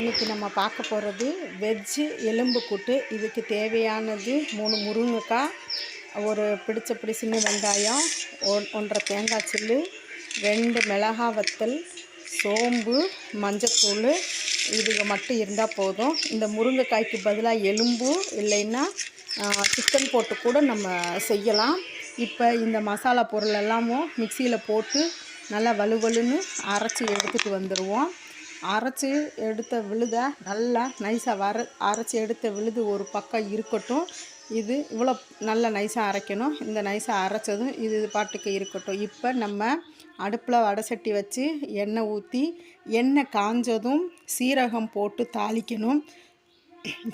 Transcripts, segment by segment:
இன்றைக்கி நம்ம பார்க்க போகிறது வெஜ்ஜு எலும்பு கூட்டு. இதுக்கு தேவையானது மூணு முருங்கைக்காய் ஒரு பிடிச்ச பிடி சின்ன வெங்காயம் ஒன் ஒன்றரை தேங்காய் சில்லு ரெண்டு மிளகா வத்தல் சோம்பு மஞ்சத்தூள். இதுக மட்டும் இருந்தால் போதும். இந்த முருங்கைக்காய்க்கு பதிலாக எலும்பு இல்லைன்னா சிக்கன் போட்டு கூட நம்ம செய்யலாம். இப்போ இந்த மசாலா பொருள் எல்லாமும் மிக்சியில் போட்டு நல்லா வலுவலுன்னு அரைச்சி எடுத்துகிட்டு வந்துடுவோம் அரைச்சி எடுத்த விழுத நல்லா நைஸாக வர அரைச்சி எடுத்த விழுது ஒரு பக்கம் இருக்கட்டும். இது இவ்வளோ நல்லா நைஸாக அரைக்கணும். இந்த நைஸாக அரைச்சதும் இது இது பாட்டுக்கு இருக்கட்டும். இப்போ நம்ம அடுப்பில் வடை சட்டி வச்சு எண்ணெய் ஊற்றி எண்ணெய் காஞ்சதும் சீரகம் போட்டு தாளிக்கணும்.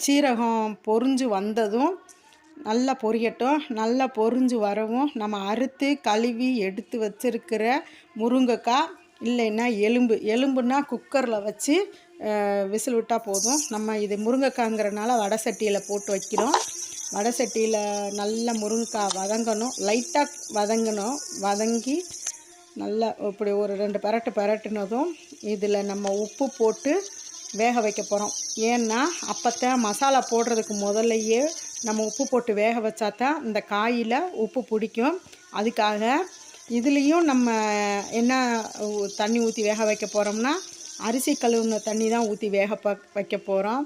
சீரகம் பொரிஞ்சு வந்ததும் நல்லா பொரியட்டும். நல்லா பொரிஞ்சு வரவும் நம்ம அறுத்து கழுவி எடுத்து வச்சிருக்கிற முருங்கைக்காய் இல்லைன்னா எலும்பு. எலும்புனா குக்கரில் வச்சு விசில் விட்டால் போதும். நம்ம இது முருங்கைக்காங்கிறனால வடை சட்டியில் போட்டு வைக்கிறோம். வடை சட்டியில் நல்ல முருங்கைக்காய் வதங்கணும். லைட்டாக வதங்கணும். வதங்கி நல்லா இப்படி ஒரு ரெண்டு பரட்டு பரட்டுனதும் இதில் நம்ம உப்பு போட்டு வேக வைக்க போகிறோம் ஏன்னா அப்போத்தான் மசாலா போடுறதுக்கு முதல்லையே நம்ம உப்பு போட்டு வேக வச்சா தான் இந்த காயில் உப்பு பிடிக்கும். அதுக்காக இதுலேயும் நம்ம என்ன தண்ணி ஊற்றி வேக வைக்க போகிறோம்னா அரிசி கழுவுன தண்ணி தான் ஊற்றி வேக ப வைக்க போகிறோம்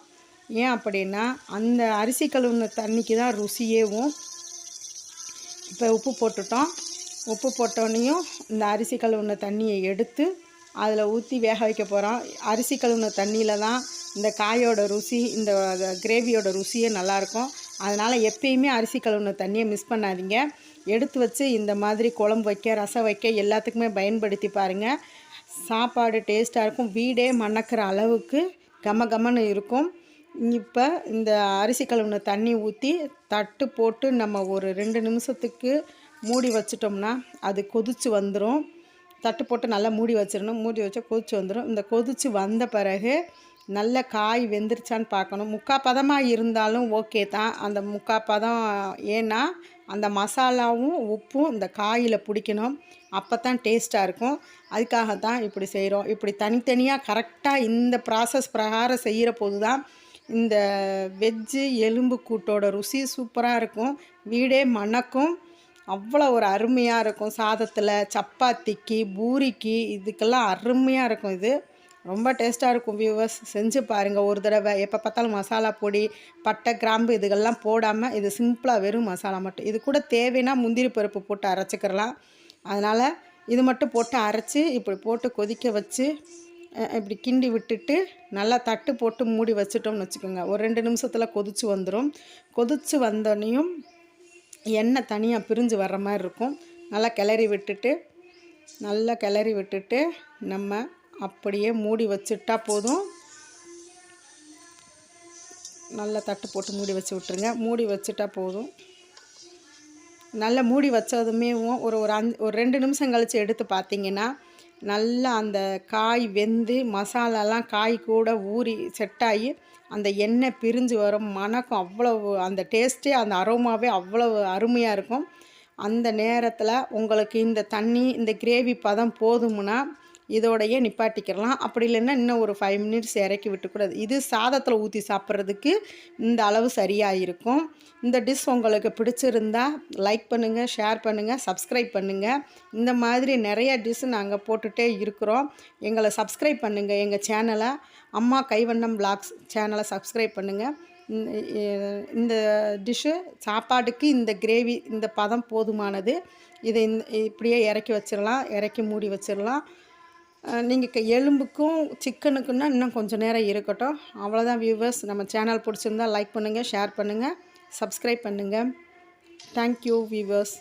ஏன் அப்படின்னா அந்த அரிசி கழுவுன தண்ணிக்கு தான் ருசியேவும். இப்போ உப்பு போட்டுட்டோம். உப்பு போட்டோன்னையும் இந்த அரிசி கழுவுன தண்ணியை எடுத்து அதில் ஊற்றி வேக வைக்க போகிறோம் அரிசி கழுவுன தண்ணியில் தான் இந்த காயோட ருசி இந்த கிரேவியோட ருசியே நல்லாயிருக்கும் அதனால் எப்பயுமே அரிசி கழுவுன தண்ணியை மிஸ் பண்ணாதீங்க. எடுத்து வச்சு இந்த மாதிரி குழம்பு வைக்க ரசம் வைக்க எல்லாத்துக்குமே பயன்படுத்தி பாருங்கள் சாப்பாடு டேஸ்ட்டாக இருக்கும். வீடே மணக்கிற அளவுக்கு கம கமன்னு இருக்கும். இப்போ இந்த அரிசி கழுவுன தண்ணி ஊற்றி தட்டு போட்டு நம்ம ஒரு ரெண்டு நிமிஷத்துக்கு மூடி வச்சிட்டோம்னா அது கொதித்து வந்துடும் தட்டு போட்டு நல்லா மூடி வச்சிடணும் மூடி வச்சா கொதிச்சு வந்துடும் இந்த கொதித்து வந்த பிறகு நல்ல காய் வெந்துருச்சான்னு பார்க்கணும். முக்கா பதமாக இருந்தாலும் ஓகே தான். அந்த முக்கா பதம் ஏன்னா அந்த மசாலாவும் உப்பும் இந்த காயில் பிடிக்கணும். அப்போ தான் டேஸ்ட்டாக இருக்கும். அதுக்காக தான் இப்படி செய்கிறோம் இப்படி தனித்தனியாக கரெக்டாக இந்த ப்ராசஸ் பிரகாரம் செய்கிற போது தான் இந்த வெஜ்ஜு எலும்பு கூட்டோட ருசி சூப்பராக இருக்கும். வீடே மணக்கும். அவ்வளோ ஒரு அருமையாக இருக்கும். சாதத்தில் சப்பாத்திக்கு பூரிக்கு இதுக்கெல்லாம் அருமையாக இருக்கும் இது. ரொம்ப டேஸ்ட்டாக இருக்கும் வியூவர்ஸ் செஞ்சு பாருங்கள் ஒரு தடவை. எப்போ பார்த்தாலும் மசாலா பொடி பட்டை கிராம்பு இதுகள்லாம் போடாமல் இது சிம்பிளாக வெறும் மசாலா மட்டும். இது கூட தேவைன்னா முந்திரி பருப்பு போட்டு அரைச்சிக்கிறலாம் அதனால் இது மட்டும் போட்டு அரைச்சி இப்படி போட்டு கொதிக்க வச்சு இப்படி கிண்டி விட்டுட்டு நல்லா தட்டு போட்டு மூடி வச்சுட்டோம்னு வச்சுக்கோங்க. ஒரு ரெண்டு நிமிஷத்தில் கொதித்து வந்துடும் கொதித்து வந்தோடனையும் எண்ணெய் தனியாக பிரிஞ்சு வர்ற மாதிரி இருக்கும். நல்லா கிளறி விட்டுட்டு நல்லா கிளறி விட்டுட்டு நம்ம அப்படியே மூடி வச்சுட்டா போதும். நல்லா தட்டு போட்டு மூடி வச்சு விட்ருங்க மூடி வச்சுட்டா போதும். நல்லா மூடி வச்சதுமே ஒரு ஒரு அஞ்சு ஒரு ரெண்டு நிமிஷம் கழித்து எடுத்து பார்த்தீங்கன்னா நல்லா அந்த காய் வெந்து மசாலாலாம் காய் கூட ஊறி செட் ஆகி அந்த எண்ணெய் பிரிஞ்சு வரும். மணக்கம் அவ்வளவு அந்த டேஸ்ட்டே அந்த அரோமாவே அவ்வளவு அருமையாக இருக்கும். அந்த நேரத்தில் உங்களுக்கு இந்த தண்ணி இந்த கிரேவி பதம் போதும்னா இதோடையே நிப்பாட்டிக்கிறலாம். அப்படி இல்லைன்னா இன்னும் ஒரு ஃபைவ் மினிட்ஸ் இறக்கி விட்டுக்கூடாது. இது சாதத்தில் ஊற்றி சாப்பிட்றதுக்கு இந்த அளவு சரியாக இருக்கும் இந்த டிஷ் உங்களுக்கு பிடிச்சிருந்தா லைக் பண்ணுங்கள் ஷேர் பண்ணுங்கள் சப்ஸ்கிரைப் பண்ணுங்கள் இந்த மாதிரி நிறைய டிஷ் நாங்கள் போட்டுகிட்டே இருக்கிறோம். எங்களை சப்ஸ்கிரைப் பண்ணுங்கள் எங்கள் சேனலை அம்மா கைவண்ணம் பிளாக்ஸ் சேனலை சப்ஸ்கிரைப் பண்ணுங்கள் இந்த டிஷ்ஷு சாப்பாட்டுக்கு இந்த கிரேவி இந்த பதம் போதுமானது. இதை இப்படியே இறக்கி வச்சிடலாம். இறக்கி மூடி வச்சிடலாம். நீங்கள் எலும்புக்கும் சிக்கனுக்குன்னா இன்னும் கொஞ்சம் நேரம் இருக்கட்டும். அவ்வளோதான் வியூவர்ஸ் நம்ம சேனல் பிடிச்சிருந்தா லைக் பண்ணுங்கள் ஷேர் பண்ணுங்கள் சப்ஸ்கிரைப் பண்ணுங்கள் தேங்க்யூ வியூவர்ஸ்